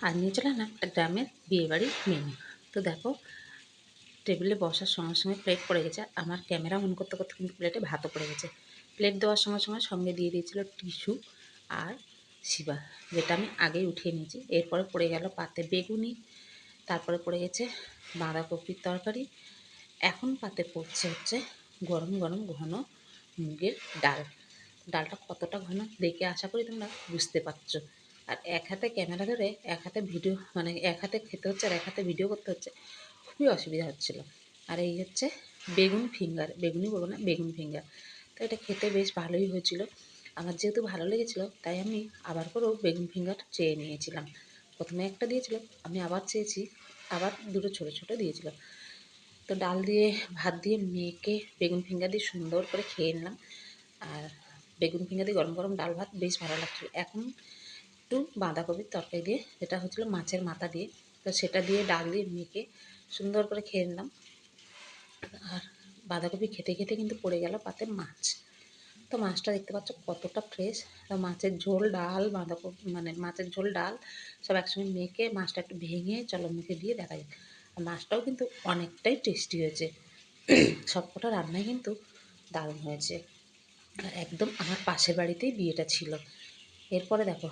আর নিয়ে চলে না একটা গ্রামের বিয়েবাড়ির মেনু তো দেখো টেবিলে বসার সঙ্গে সঙ্গে প্লেট পড়ে গেছে। আমার ক্যামেরা অন করতে করতে কিন্তু প্লেটে ভাতও পড়ে গেছে। প্লেট দেওয়ার সঙ্গে সঙ্গে সঙ্গে দিয়ে দিয়েছিল টিস্যু আর শিবা, যেটা আমি আগেই উঠিয়ে নিয়েছি। এরপরে পড়ে গেল পাতে বেগুনি, তারপরে পড়ে গেছে বাঁধাকপির তরকারি। এখন পাতে পড়ছে হচ্ছে গরম গরম ঘন মুগের ডাল। ডালটা কতটা ঘন দেখে আশা করি তোমরা বুঝতে পারছ। আর এক হাতে ক্যামেরা ধরে এক হাতে ভিডিও মানে এক হাতে খেতে হচ্ছে আর এক হাতে ভিডিও করতে হচ্ছে, খুবই অসুবিধা হচ্ছিল। আর এই হচ্ছে বেগুন ফিঙ্গার বেগুনি বলব না, বেগুন ফিঙ্গার। তো এটা খেতে বেশ ভালোই হয়েছিল। আমার যেহেতু ভালো লেগেছিলো, তাই আমি আবার করেও বেগুন ফিঙ্গার চেয়ে নিয়েছিলাম। প্রথমে একটা দিয়েছিল, আমি আবার চেয়েছি, আবার দুটো ছোটো ছোটো দিয়েছিল। তো ডাল দিয়ে, ভাত দিয়ে মেখে বেগুন ফিঙ্গার দিয়ে সুন্দর করে খেয়ে নিলাম। আর বেগুন ফিঙ্গার দিয়ে গরম গরম ডাল ভাত বেশ ভালো লাগছিল। এখন একটু বাঁধাকপির তরকারি দিয়ে, যেটা হচ্ছিল মাছের মাথা দিয়ে। তো সেটা দিয়ে ডাল দিয়ে মেখে সুন্দর করে খেয়ে নিলাম। আর বাঁধাকপি খেতে খেতে কিন্তু পড়ে গেল পাতে মাছ। তো মাছটা দেখতে পাচ্ছ কতটা ফ্রেশ মাছের ঝোল, ডাল, বাঁধাকপি মানে মাছের ঝোল, ডাল সব একসঙ্গে মেখে মাছটা একটু ভেঙে চলো মুখে দিয়ে দেখা যায় আর মাছটাও কিন্তু অনেকটাই টেস্টি হয়েছে। সবকটা রান্নাই কিন্তু দারুণ হয়েছে। একদম আমার পাশের বাড়িতেই বিয়েটা ছিল। এরপরে দেখো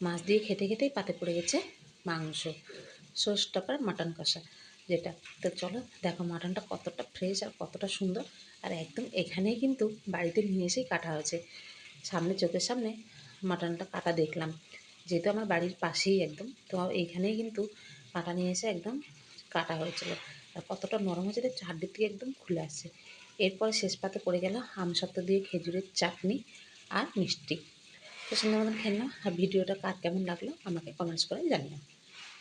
মাছ দিয়ে খেতে খেতেই পাতে পড়ে গেছে মাংস। সোস টাপার মাটন কষা যেটা। তো চলো দেখো মাটনটা কতটা ফ্রেশ আর কতটা সুন্দর। আর একদম এখানেই কিন্তু বাড়িতে নিয়ে এসেই কাটা হয়েছে। সামনে চোখের সামনে মাটনটা কাটা দেখলাম। যেহেতু আমার বাড়ির পাশেই একদম, তো এইখানেই কিন্তু কাটা নিয়ে এসে একদম কাটা হয়েছিল। আর কতটা নরম হয়েছে চারদিক থেকে একদম খুলে আসছে। এরপরে শেষ পাতে পড়ে গেল আমসত্ত্ব দিয়ে খেজুরের চাটনি আর মিষ্টি। তো সুন্দর মতন খেয়ে আর ভিডিওটা কার কেমন লাগল আমাকে কমেন্টস করে জানিও।